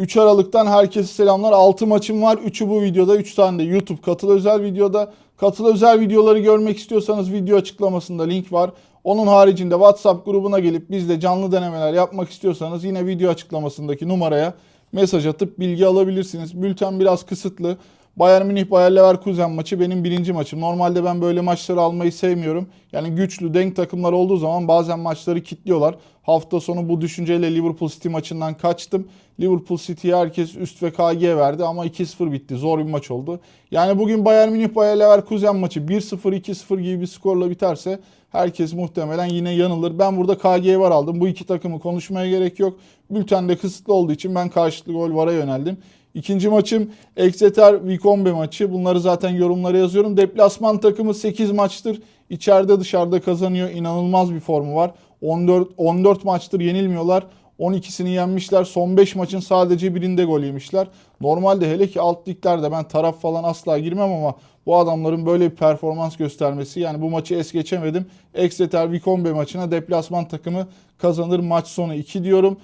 3 Aralık'tan herkese selamlar. 6 maçım var. 3'ü bu videoda, 3 tane de YouTube katıl özel videoda. Katıl özel videoları görmek istiyorsanız video açıklamasında link var. Onun haricinde WhatsApp grubuna gelip bizle canlı denemeler yapmak istiyorsanız yine video açıklamasındaki numaraya mesaj atıp bilgi alabilirsiniz. Bülten biraz kısıtlı. Bayern Münih Bayer Leverkusen maçı benim birinci maçım. Normalde ben böyle maçları almayı sevmiyorum. Yani güçlü denk takımlar olduğu zaman bazen maçları kilitliyorlar. Hafta sonu bu düşünceyle Liverpool City maçından kaçtım. Liverpool City'ye herkes üst ve KG verdi ama 2-0 bitti. Zor bir maç oldu. Yani bugün Bayern Münih Bayer Leverkusen maçı 1-0 2-0 gibi bir skorla biterse herkes muhtemelen yine yanılır. Ben burada KG var aldım. Bu iki takımı konuşmaya gerek yok. Bültende kısıtlı olduğu için ben karşılıklı gol vara yöneldim. İkinci maçım Exeter Vikombe maçı. Bunları zaten yorumlara yazıyorum. Deplasman takımı 8 maçtır. içeride dışarıda kazanıyor. İnanılmaz bir formu var. 14 14 maçtır yenilmiyorlar. 12'sini yenmişler. Son 5 maçın sadece birinde gol yemişler. Normalde hele ki alt liglerde ben taraf falan asla girmem ama bu adamların böyle bir performans göstermesi yani bu maçı es geçemedim. Exeter Vikombe maçına deplasman takımı kazanır maç sonu 2 diyorum.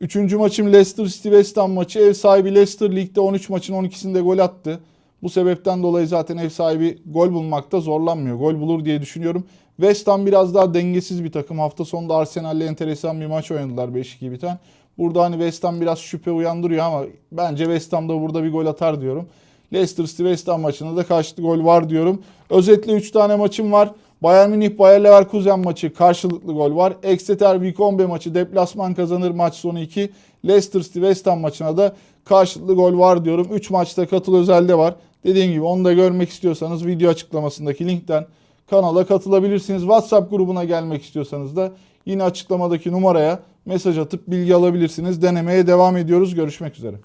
Üçüncü maçım Leicester City West Ham maçı. Ev sahibi Leicester ligde 13 maçın 12'sinde gol attı. Bu sebepten dolayı zaten ev sahibi gol bulmakta zorlanmıyor. Gol bulur diye düşünüyorum. West Ham biraz daha dengesiz bir takım. Hafta sonunda Arsenal'le enteresan bir maç oynadılar 5-2 biten. Burada hani West Ham biraz şüphe uyandırıyor ama bence West Ham da burada bir gol atar diyorum. Leicester City West Ham maçında da karşılıklı gol var diyorum. Özetle 3 tane maçım var. Bayern Münih Bayer Leverkusen maçı karşılıklı gol var. Exeter Vikombe maçı deplasman kazanır maç sonu 2. Leicester City West Ham maçına da karşılıklı gol var diyorum. 3 maçta katıl özelde var. Dediğim gibi onu da görmek istiyorsanız video açıklamasındaki linkten kanala katılabilirsiniz. WhatsApp grubuna gelmek istiyorsanız da yine açıklamadaki numaraya mesaj atıp bilgi alabilirsiniz. Denemeye devam ediyoruz. Görüşmek üzere.